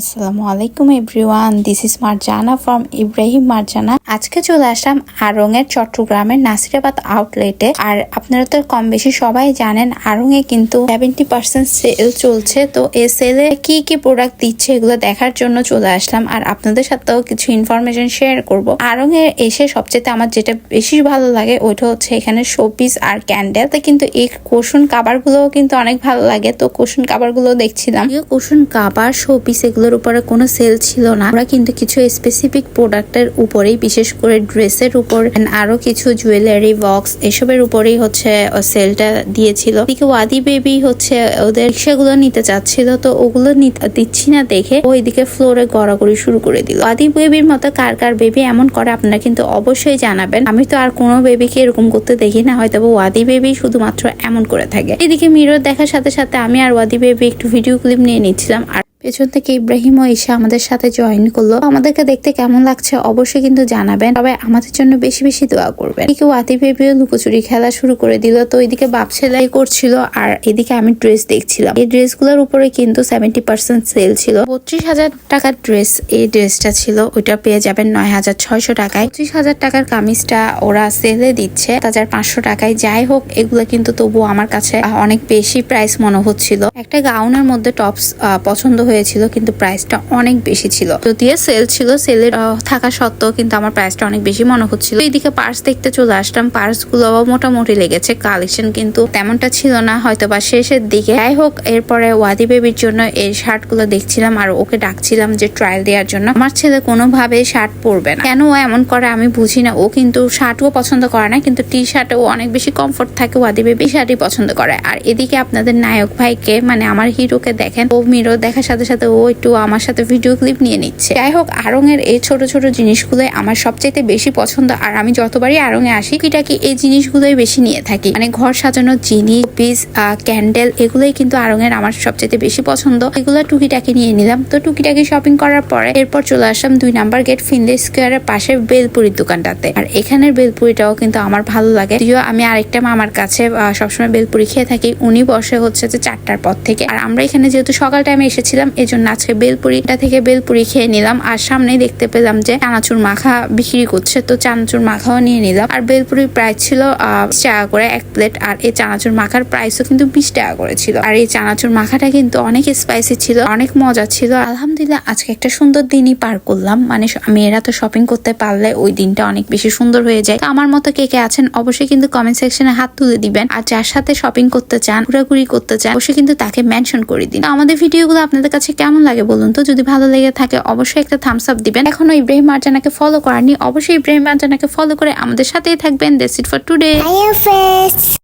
আসসালামু আলাইকুম everyone this is Marjana from Ibrahim Marjana. আজকে চলে আসলাম আরঙের চট্টগ্রামের নাসিরাবাদ আউটলেটে আর আপনারা তো কম বেশি সবাই জানেন আরঙে কিন্তু সেভেন্টি পার্সেন্ট সেল চলছে। তো এই সেলে কি কি প্রোডাক্ট দিচ্ছে এগুলো দেখার জন্য চলে আসলাম। আর আপনাদের সাথেও কিছু ইনফরমেশন শেয়ার করব। আরঙে এসে সবচেয়ে আমার যেটা বেশি ভালো লাগে, ওইটা হচ্ছে এখানে শোপিস আর ক্যান্ডেল তো কিন্তু এই কুশন কাবার গুলোও কিন্তু অনেক ভালো লাগে। তো কুশন কাবারগুলো দেখছিলাম। কুশন কাবার শোপিস এগুলোর উপরে কোনো সেল ছিল না। আমরা কিন্তু কিছু স্পেসিফিক প্রোডাক্টের উপরেই, বিশেষ করে ড্রেসের উপর আরও কিছু জুয়েলারি বক্স এসবের উপরেই হচ্ছে সেলটা দিয়েছিল। এদিকে ওয়াদি বেবি হচ্ছে, ওদের সেগুলো নিতে চাচ্ছিল, তো ওগুলো দিচ্ছি না দেখে ওইদিকে ফ্লোরে গড়াগড়ি শুরু করে দিল। ওয়াদি বেবির মতো কার কার বেবি এমন করে আপনারা কিন্তু অবশ্যই জানাবেন। আমি তো আর কোনো বেবিকে এরকম করতে দেখি না, হয়তো ওয়াদি বেবি শুধুমাত্র এমন করে থাকে। এদিকে মিরর দেখার সাথে সাথে আমি আর ওয়াদি বেবি একটু ভিডিও ক্লিপ নিয়ে নিচ্ছিলাম, আর পেছন থেকে ইব্রাহিম ও এসে আমাদের সাথে জয়েন করল। আমাদেরকে দেখতে কেমন লাগছে অবশ্যই কিন্তু জানাবেন। সবাই আমাদের জন্য বেশি বেশি দোয়া করবেন। এদিকে ওয়াতি বেবিও লুকোচুরি খেলা শুরু করে দিল। তো এদিকে বাপ সেলাই করছিল আর এদিকে আমি ড্রেস দেখছিলাম। এই ড্রেসগুলোর উপরে কিন্তু সেভেন্টি পার্সেন্ট সেল ছিল। পঁচিশ হাজার টাকার ড্রেস এই ড্রেসটা ছিল। ওইটা পেয়ে যাবেন নয় হাজার ছয়শো টাকায়। পঁচিশ হাজার টাকার কামিজটা ওরা সেলে দিচ্ছে। হাজার পাঁচশো টাকায়। যাই হোক, এগুলো কিন্তু তবুও আমার কাছে অনেক বেশি প্রাইস মনে হচ্ছিল একটা গাউনের মধ্যে টপস পছন্দ হয়েছিল, কিন্তু প্রাইসটা অনেক বেশি ছিল। যদিও সেল ছিল সেলের থাকা সত্ত্বেও কিন্তু আমার প্রাইসটা অনেক বেশি মনে হচ্ছিল। এইদিকে পার্স দেখতে চলে আসলাম পার্সগুলো মোটামুটি লেগেছে। কালেকশন কিন্তু তেমনটা ছিল না হয়তো বা শেষের দিকে। যাই হোক, এরপরে ওয়াদি বেবির জন্য এই শার্টগুলো দেখছিলাম আর ওকে ডাকছিলাম যে ট্রায়াল দেওয়ার জন্য। আমার ছেলে কোনোভাবে শার্ট পরবে না। কেন ও এমন করে আমি বুঝি না। ও কিন্তু শার্টও পছন্দ করে না, কিন্তু টি শার্টে ও অনেক বেশি কমফোর্ট থাকে ওয়াদি বেবি শার্টই পছন্দ করে। আর এদিকে আপনাদের নায়ক ভাইকে মানে আমার হিরোকে দেখেন, ও মিরো দেখার সাথে সাথে সাথে ও একটু আমার সাথে ভিডিও ক্লিপ নিয়ে নিচ্ছে। যাই হোক আরং এর এই ছোট ছোট জিনিসগুলো আমার সবচাইতে বেশি পছন্দ, আর আমি যতবারই আরং এ আসি কি এই জিনিসগুলোই বেশি নিয়ে থাকি। মানে ঘর সাজানোর জিনিস পিস ক্যান্ডেল, এগুলোই কিন্তু আরং এর আমার সবচাইতে বেশি পছন্দ। এগুলো টুকিটাকি নিয়ে নিলাম। তো টুকিটাকি শপিং করার পরে এরপর চলে আসলাম দুই নাম্বার গেট ফিনলে স্কোয়ারের পাশে বেলপুরির দোকানটাতে। আর এখানের বেলপুরিটাও কিন্তু আমার ভালো লাগে। যদিও আমি আরেকটা মামার কাছে সবসময় বেলপুরি খেয়ে থাকি, উনি বসে হচ্ছে যে চারটার পর থেকে। আর আমরা এখানে যেহেতু সকাল টাইমে এসেছিলাম এই জন্য আজকে বেলপুরিটা থেকে বেলপুরি খেয়ে নিলাম। আর সামনেই দেখতে পেলাম যে চানাচুর মাখা বিক্রি করছে। তো চানাচুর মাখাও নিয়ে নিলাম। আর বেলপুরির প্রাইস ছিল আহ, 20 টাকা করে এক প্লেট আর এই চানাচুর মাখার প্রাইসও কিন্তু বিশ টাকা করে ছিল। আর এই চানাচুর মাখাটা কিন্তু অনেক স্পাইসি ছিল অনেক মজা ছিল। আলহামদুলিল্লাহ আজকে একটা সুন্দর দিনই পার করলাম। মানে মেয়েরা তো শপিং করতে পারলে ওই দিনটা অনেক বেশি সুন্দর হয়ে যায়। আমার মতো কে কে আছেন অবশ্যই কিন্তু কমেন্ট সেকশনে হাত তুলে দিবেন। আর যার সাথে শপিং করতে চান ঘোরাঘুরি করতে চান অবশ্যই কিন্তু তাকে মেনশন করে দিন। আমাদের ভিডিওগুলো আপনাদের কাছে কেমন লাগে বলুন তো? যদি ভালো লেগে থাকে, অবশ্যই একটা থামস আপ দিবেন। এখনও ইব্রাহিম মার্জানাকে ফলো করেননি, অবশ্যই ইব্রাহিম মার্জানাকে ফলো করে আমাদের সাথেই থাকবেন। That's it for today.